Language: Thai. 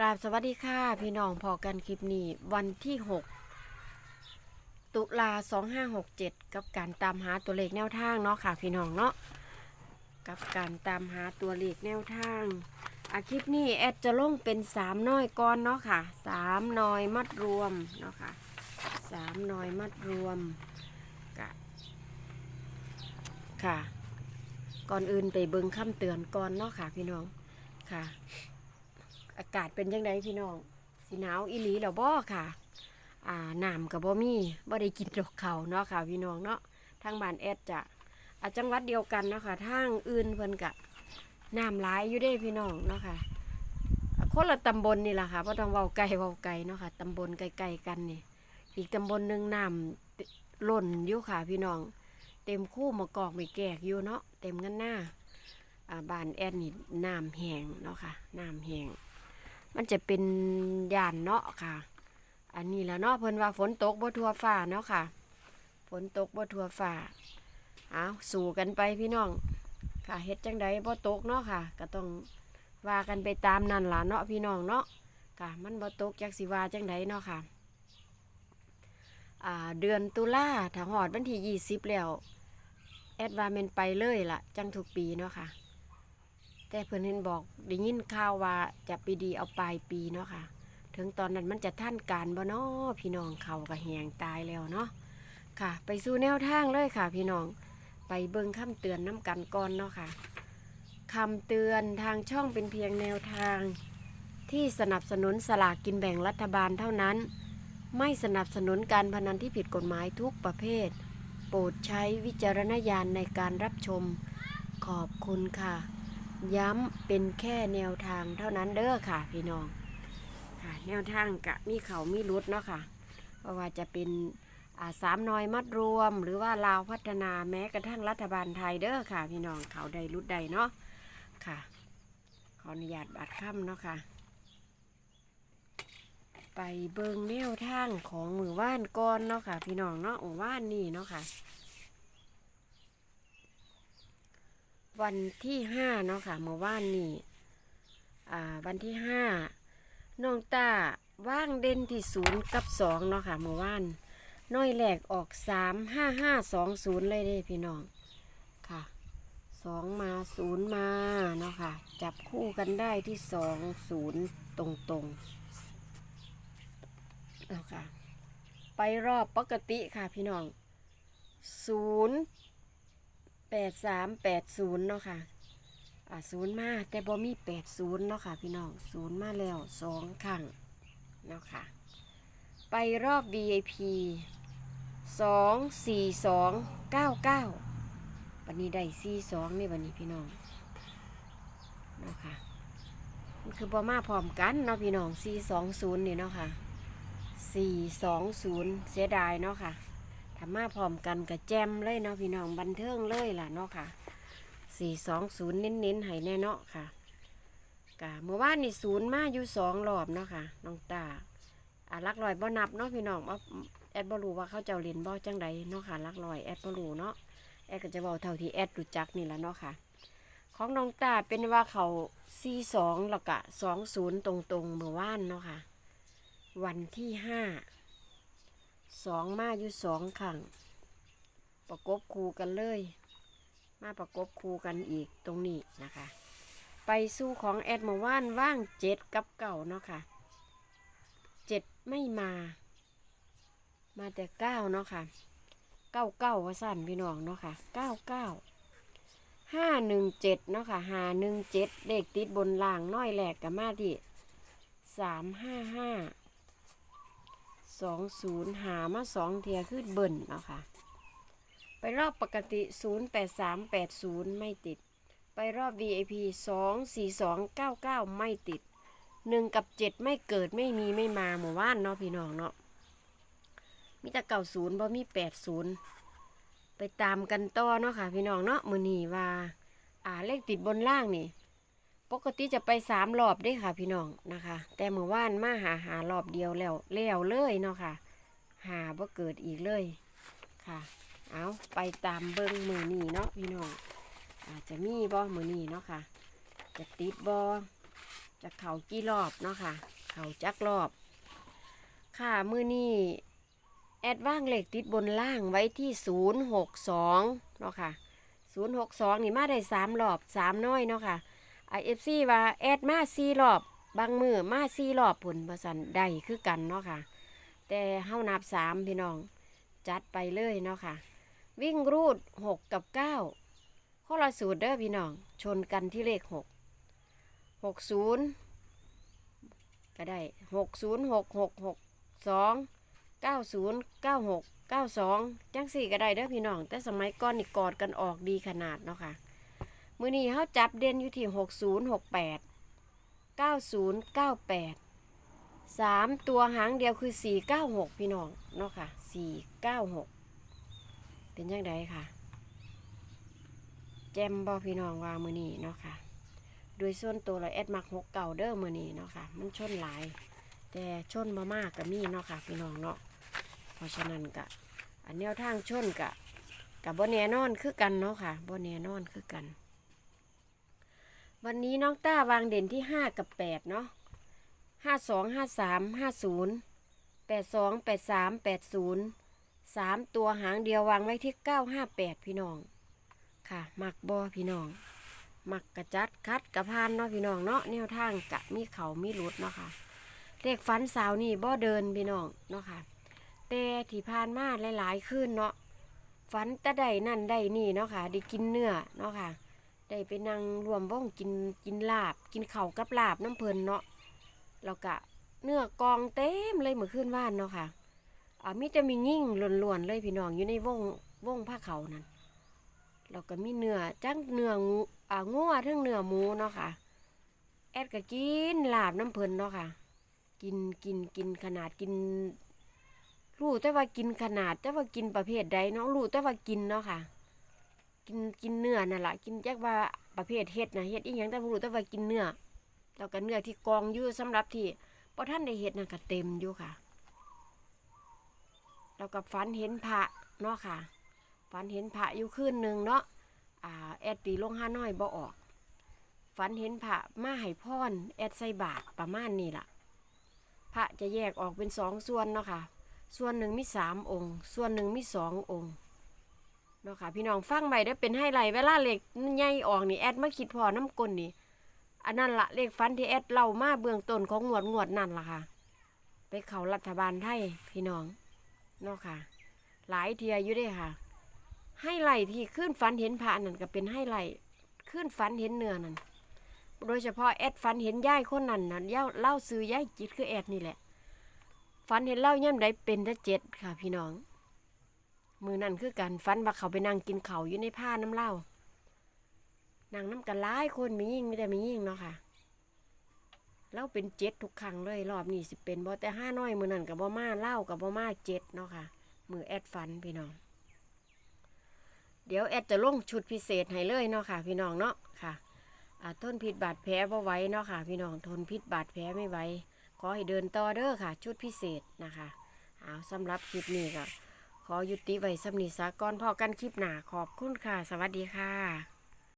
กราบสวัสดีค่ะ พี่น้องพอกันคลิปนี้วันที่ 6 ตุลา2567 กับการตามหาตัวเลขแนวทางเนาะค่ะ พี่น้องเนาะกับการตามหาตัวเลขแนวทางอาคลิปนี้แอดจะลงเป็น3น้อยก่อนเนาะค่ะ3น้อยมัดรวมเนาะค่ะ3น้อยมัดรวมกะค่ะ ก่อนอื่นไปเบิ่งคำเตือนก่อนเนาะค่ะ พี่น้องค่ะ อากาศเป็นยังไงพี่น้องสีหนาวอีหลีแล้วบ่ค่ะอ่าน้ำกับบ่มีบ่ได้กินดอกเขาเนาะค่ะพี่น้องเนาะทางบ้านแอดจะอาจังหวัดเดียวกันเนาะค่ะทางอื่นเพิ่นกะน้ำหลายอยู่เด้พี่น้องเนาะค่ะคนละตำบลนี่แหละค่ะบ่ต้องเว้าไกลเว้าไกลเนาะค่ะตำบลไกลๆกันนี่ อีกตำบลหนึ่งน้ำล้นอยู่ค่ะพี่น้อง เต็มคู่มากอกไม่แกกอยู่เนาะเต็มกันหน้าบ้านแอดนี่น้ำแหงเนาะค่ะน้ำแหง มันจะเป็นย่านเนาะค่ะ อันนี้แล้วเนาะเพิ่นว่าฝนตกบ่ทั่วฟ้าเนาะค่ะ ฝนตกบ่ทั่วฟ้าเอาสู่กันไปพี่น้อง ค่ะเฮ็ดจังใดบ่ตกเนาะค่ะ ก็ต้องว่ากันไปตามนั่นล่ะเนาะพี่น้องเนาะค่ะ มันบ่ตกจักสิว่าจังใดเนาะค่ะเดือนตุลาถ้าฮอดวันที่ 20 แล้ว แอดว่าแม่นไปเลยล่ะ จังทุกปีเนาะค่ะ แต่เพื่อนเห็นบอกได้ยินข่าวว่าจะปีดีเอาปลายปีเนาะค่ะ ถึงตอนนั้นมันจะท่านการบ่เนาะพี่น้องเขาก็แหงตายแล้วเนาะค่ะ ไปสู่แนวทางเลยค่ะ พี่น้องไปเบิ่งคำเตือนน้ำกันก่อนเนาะค่ะคำเตือนทางช่องเป็นเพียงแนวทาง ที่สนับสนุนสลากกินแบ่งรัฐบาลเท่านั้น ไม่สนับสนุนการพนันที่ผิดกฎหมายทุกประเภท โปรดใช้วิจารณญาณในการรับชมขอบคุณค่ะ ย้ำเป็นแค่แนวทางเท่านั้นเด้อค่ะ พี่น้องค่ะ แนวทางกะมีเขามีรุดเนาะค่ะเพราะว่าจะเป็นสามน้อยมัดรวม หรือว่าลาวพัฒนาแม้กระทั่งรัฐบาลไทยเด้อค่ะ พี่น้องเขาใดรุดใดเนาะค่ะ ขออนุญาตบัดค่ำเนาะค่ะ ไปเบิงแนวทางของหมือว่านก่อนเนาะค่ะ พี่น้องเนาะมือว่านนี่เนาะค่ะ วันที่ห้าเนาะค่ะเมื่อวานนี้อ่าวันที่ห้าน้องตาว่างเด่นที่ศูนย์กับสองเนาะค่ะเมื่อวานน้อยแหลกออกสามห้าห้าสองศูนย์เลยเด้พี่น้องค่ะสองมาศูนย์มาเนาะค่ะ จับคู่กันได้ที่สองศูนย์ตรงตรงเนาะค่ะ ไปรอบปกติค่ะพี่น้องศูนย์ แปดสามแปดศูนย์เนาะค่ะอ่าศูนย์มาแต่บ่มีแปดศูนย์เนาะค่ะพี่น้องศูนย์มาแล้วสองครั้งเนาะค่ะ ไปรอบ VIP สองสี่สองเก้าเก้าวันนี้ได้สี่สองนี่วันนี้พี่น้องเนาะค่ะมันคือบ่มาพร้อมกันเนาะพี่น้องสี่สองศูนย์นี่เนาะค่ะสี่สองศูนย์เสียดายเนาะค่ะ ถ้ามาพร้อมกันกับแจมเลยเนาะพี่น้องบันเทิงเลยล่ะเนาะค่ะสี่สองศูนย์เน้นๆให้แน่เนาะค่ะกะเมื่อวานนี่ศูนย์มาอยู่สองรอบเนาะค่ะน้องตาอ่าลักลอยบ่นับเนาะพี่น้องว่าแอดบ่รู้ว่าเขาเจ้าเรียนบ่จังใดเนาะค่ะลักลอยแอดบ่รู้เนาะแอดก็จะบอกเท่าที่แอดรู้จักนี่แหละเนาะค่ะ ของน้องตาเป็นว่าเขาสี่สองแล้วก็สองศูนย์ตรงๆเมื่อวานเนาะค่ะ วันที่ห้า สองมาอยู่สองขังประกบคู่กันเลย มาประกบคู่กันอีกตรงนี้นะคะ ไปสู้ของแอดมาว่านว่างเจ็ดกับเก่าเนาะค่ะเจ็ดไม่มา มาแต่เก้าเนาะค่ะเก้าเก้าว่าสั้นพี่น้องเนาะค่ะเก้าเก้าห้าหนึ่งเจ็ดเนาะค่ะห้าหนึ่งเจ็ดเลขติดบนล่างน้อยแหลกกับมาที่สามห้าห้า สองศูนย์หามาสองเทียขึ้นเบิ่นเนาะค่ะ ไปรอบปกติศูนย์แปดสามแปดศูนย์ไม่ติด ไปรอบ VIP สองสี่สองเก้าเก้าไม่ติดหนึ่งกับเจ็ดไม่เกิดไม่มีไม่มาหมู่บ้านเนาะพี่น้องเนาะมีแต่เก่าศูนย์บ่มีแปดศูนย์ไปตามกันต่อเนาะค่ะ พี่น้องเนาะมือนีว่า อ่าเลขติดบนล่างนี่ ปกติจะไปสามรอบได้ค่ะ พี่น้องนะคะ แต่เมื่อวานมาหาหารอบเดียวแล้วแล้วเลยเนาะค่ะ หาบ่เกิดอีกเลยค่ะ เอาไปตามเบิ้งมือนี่เนาะพี่น้องอาจจะมีบ่มือนี่เนาะค่ะ จะติดบ่จะเข่ากี่รอบเนาะค่ะ เข่าจักรอบ ค่ะมือนีแอดว่างเหล็กติดบนล่างไว้ที่ 062 เนาะค่ะ 062 นี่มาได้สามรอบสามน้อยเนาะค่ะ ไอเอฟซีว่าแอดมาสี่รอบบางมือมาสี่รอบผลประสันได้คือกันเนาะค่ะ แต่เฮานับสามพี่น้อง จัดไปเลยเนาะค่ะ วิ่งรูด6กับ9ข้อละสูตรเด้อพี่น้อง ชนกันที่เลข6 60ก็ได้60 6 6 6 2 90 96 92จังสี่ก็ได้เด้อพี่น้อง แต่สมัยก่อนนี่กอดกันออกดีขนาดเนาะค่ะ มือนี้เขาจับเด่นอยู่ที่ 60 68 90 98สามตัวหางเดียวคือ 496 พี่น้องเนาะค่ะ 496 เป็นยังไงค่ะ แจมบอพี่น้องว่ามือนี้เนาะค่ะ โดยส่วนตัวเราแอดมักหกเก่าเด้อมือนี้เนาะค่ะ มันชนหลาย แต่ชนมามากกับมีเนาะค่ะ พี่น้องเนาะ เพราะฉะนั้นกะอันแนวทางชนกะกับบ่แนนอนคือกันเนาะค่ะบ่แนนอนคือกัน วันนี้น้องต้าวางเด่นที่ห้ากับแปดเนาะห้าสองห้าสามห้าศูนย์แปดสองแปดสามแปดศูนย์สามตัวหางเดียววางไว้ที่เก้าห้าแปดพี่น้อง ค่ะ มักบอพี่น้อง มักกระจัดคัดกระพานเนาะพี่น้องเนาะแนวทางกะมีเขามีหลุดเนาะค่ะเลขฟันสาวนี่บ่เดินพี่น้องเนาะค่ะแต่ที่ผ่านมาหลายๆคืนเนาะฝันต่ได้นั่นได้นี่เนาะค่ะได้กินเนื้อเนาะค่ะ ได้ไปนั่งรวมว่องกินกินลาบ กินเข่ากับลาบน้ำเพลินเนาะแล้วก็เนื้อกองเต็มเลยเมื่อคืนว่านเนาะค่ะอ่ามีแต่มียิ่งล้วนๆเลยพี่น้องอยู่ในวงวงผ้าเขานั่นแล้วก็มีเนื้อจังเนื้องูอ่างัวทั้งเนื้อหมูเนาะค่ะ แอดก็กินลาบน้ำเพลินเนาะค่ะ กินกินกินขนาดกินรู้แต่ว่ากินขนาดแต่ว่ากินประเภทใดเนาะรู้แต่ว่ากินเนาะค่ะ กินกินเนื้อนั่นแหละกินแจ็คว่าประเภทเห็ดนะเห็ดอีหยังแต่บ่รู้แต่ว่ากินเนื้อแล้วก็เนื้อที่กองอยู่สำหรับที่พอท่านได้เห็ดนั่นก็เต็มอยู่ค่ะ แล้วก็ฝันเห็นพระเนาะค่ะฝันเห็นพระอยู่คืนหนึ่งเนาะอ่าแอดตีลงห้าน้อยบ่ออกฝันเห็นพระมาให้พรแอดใส่บาตประมาณนี้ล่ะ พระจะแยกออกเป็นสองส่วนเนาะค่ะ ส่วนหนึ่งมีสามองค์ ส่วนหนึ่งมีสององค์ เนาะค่ะพี่น้องฟังไปได้เป็นให้ไรเวลาเลขใหญ่ออกนี่แอดมาคิดพอน้ำกลนนี่อันนั้นละเลขฟันที่แอดเล่ามาเบื้องต้นของงวดงวดนั่นล่ะค่ะ ไปเขารัฐบาลไทยพี่น้องเนาะค่ะ หลายเทียอยู่ด้วยค่ะ ให้ไหลที่ขึ้นฟันเห็นพระนั่นก็เป็นให้ไหลขึ้นฟันเห็นเนื้อนั่นโดยเฉพาะแอดฟันเห็นย่ายคนนั้นน่ะเล่าเล่าซื้อย่ายจิตคือแอดนี่แหละฝันเห็นเล่าย่ำใดเป็นถ้าเจ็ดค่ะ พี่น้อง มือนั่นคือกันฝันว่าเขาไปนั่งกินเขาอยู่ในผ้าน้ำเหล้านั่งน้ำกันหลายคนมียิ่งไม่ได้มียิ่งเนาะค่ะเล่าเป็นเจ็ดทุกครั้งเลยรอบนี้สิเป็นบ่แต่ห้าน้อยมือนั่นกับบ่มาเล่ากับบ่มาเจ็ดเนาะค่ะ มือแอดฟันพี่น้อง เดี๋ยวแอดจะลงชุดพิเศษให้เลยเนาะค่ะ พี่น้องเนาะค่ะอ่าทนพิษบาดแผลบ่ไหว้เนาะค่ะ พี่น้องทนพิษบาดแผลไม่ไหวขอให้เดินต่อเด้อค่ะ ชุดพิเศษนะคะเอาสำหรับคลิปนี้ก็ ขอยุติไว้สำนีสากรพอกันคลิปหนาขอบคุณค่ะ สวัสดีค่ะ